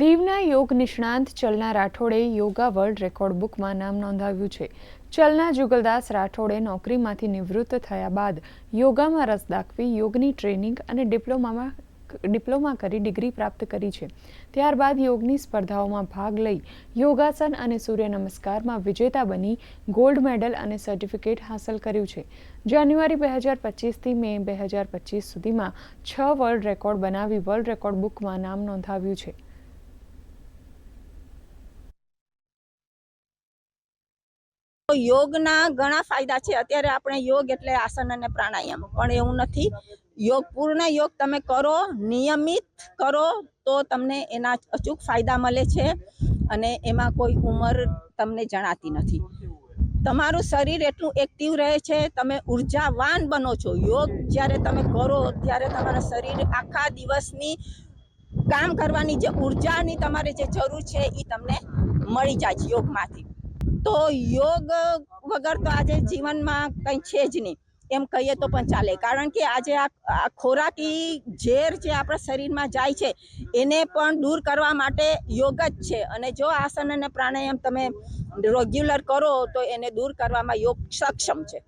દીવના યોગ નિષ્ણાંત ચલના રાઠોડે યોગા વર્લ્ડ રેકોર્ડ બુકમાં નામ નોંધાવ્યું છે. ચલના જુગલદાસ રાઠોડે નોકરીમાંથી નિવૃત્ત થયા બાદ યોગામાં રસ દાખવી યોગની ટ્રેનિંગ અને ડિપ્લોમામાં ડિપ્લોમા કરી ડિગ્રી પ્રાપ્ત કરી છે. ત્યારબાદ યોગની સ્પર્ધાઓમાં ભાગ લઈ યોગાસન અને સૂર્ય નમસ્કારમાં વિજેતા બની ગોલ્ડ મેડલ અને સર્ટિફિકેટ હાંસલ કર્યું છે. જાન્યુઆરી બે હજાર પચીસથી મે બે હજાર પચીસ સુધીમાં છ વર્લ્ડ રેકોર્ડ બનાવી વર્લ્ડ રેકોર્ડ બુકમાં નામ નોંધાવ્યું છે. તો યોગના ઘણા ફાયદા છે. અત્યારે આપણે યોગ એટલે આસન અને પ્રાણાયામ. પણ એવું નથી. યોગ, પૂર્ણ યોગ તમે કરો, નિયમિત કરો, તો તમને એના અચૂક ફાયદા મળે છે અને એમાં કોઈ ઉંમર તમને જણાતી નથી. તમારું શરીર એટલું એક્ટિવ રહે છે, તમે ઉર્જાવાન બનો છો. યોગ જ્યારે તમે કરો, ત્યારે તમારા શરીર આખા દિવસની કામ કરવાની જે ઉર્જાની તમારે જે જરૂર છે એ તમને મળી જાય છે યોગમાંથી. તો યોગ વગર તો આજે જીવનમાં કંઈ છે જ નહીં. એમ કહીએ તો પણ ચાલે. કારણ કે આજે આ ખોરાકી ઝેર જે આપણા શરીરમાં જાય છે, એને પણ દૂર કરવા માટે યોગ જ છે. અને જો આસન અને પ્રાણાયામ તમે રેગ્યુલર કરો તો એને દૂર કરવામાં યોગ સક્ષમ છે.